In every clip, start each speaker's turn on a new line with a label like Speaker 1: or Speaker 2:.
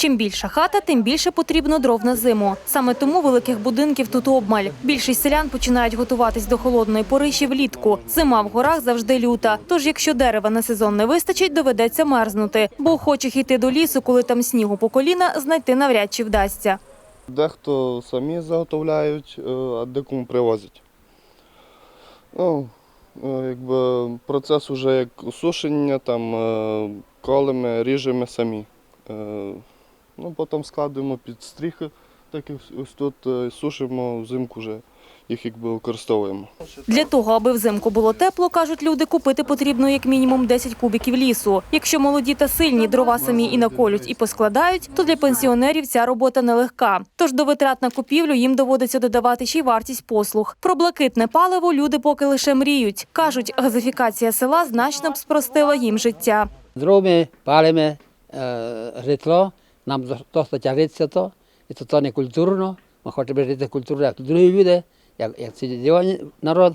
Speaker 1: Чим більша хата, тим більше потрібно дров на зиму. Саме тому великих будинків тут обмаль. Більшість селян починають готуватись до холодної пори ще влітку. Зима в горах завжди люта. Тож, якщо дерева на сезон не вистачить, доведеться мерзнути. Бо охочих йти до лісу, коли там снігу по коліна, знайти навряд чи вдасться.
Speaker 2: Дехто самі заготовляють, е, а декому привозять. Ну, е, якби процес уже як сушення, там е, колемо, ріжемо самі. Ну, потім складуємо під стріхи, так як ось тут е, сушимо, взимку вже їх якби використовуємо.
Speaker 1: Для того, аби взимку було тепло, кажуть люди, купити потрібно як мінімум 10 кубіків лісу. Якщо молоді та сильні дрова самі і наколють, і поскладають, то для пенсіонерів ця робота нелегка. Тож до витрат на купівлю їм доводиться додавати ще й вартість послуг. Про блакитне паливо люди поки лише мріють. Кажуть, газифікація села значно б спростила їм життя.
Speaker 3: Дроби, палимо, е, житло, нам досить тягнеться то, і то, то не культурно. Ми хочемо жити культурно, як другі люди, як, як цивілізований народ,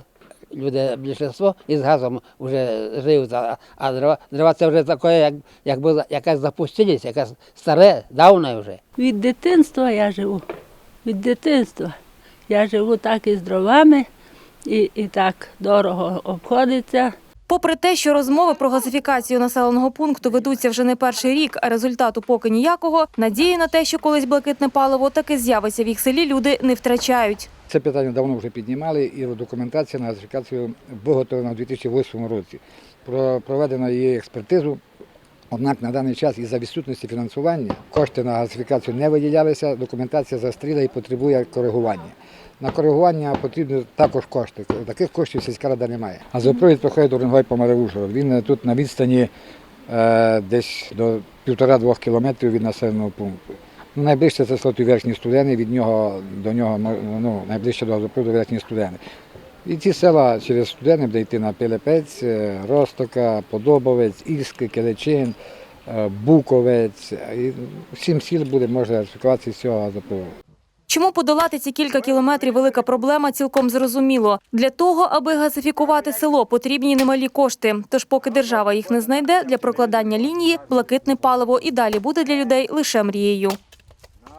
Speaker 3: люди більшинство, і з газом вже живуть, а, а дрова, дрова це вже таке, як, якби якась запустилість, якась старе, давне вже.
Speaker 4: Від дитинства я живу. Від дитинства. Я живу так із дровами, і, і так дорого обходиться.
Speaker 1: Попри те, що розмови про газифікацію населеного пункту ведуться вже не перший рік, а результату поки ніякого, надії на те, що колись блакитне паливо таки з'явиться в їх селі, люди не втрачають.
Speaker 5: Це питання давно вже піднімали, і документація на газифікацію виготовлена у 2008 році. Про проведено її експертизу. Однак на даний час із-за відсутності фінансування кошти на газифікацію не виділялися, документація застріла і потребує коригування. На коригування потрібні також кошти. Таких коштів сільська рада не має. Проходить Уренгой по Ужгород. Він е, тут на відстані е, десь до півтора-двох кілометрів від населеного пункту. Ну, найближче це село Верхні Студени, від нього до нього ну, найближче до газопроводу Верхні Студени. І ці села через Студени буде йти на Пилипець, е, Ростока, Подобовець, Ільське, Келечин, е, Буковець. І сім сіл буде можна з цього газопроводу.
Speaker 1: Чому подолати ці кілька кілометрів велика проблема, цілком зрозуміло. Для того, аби газифікувати село, потрібні немалі кошти. Тож, поки держава їх не знайде, для прокладання лінії блакитне паливо і далі буде для людей лише мрією.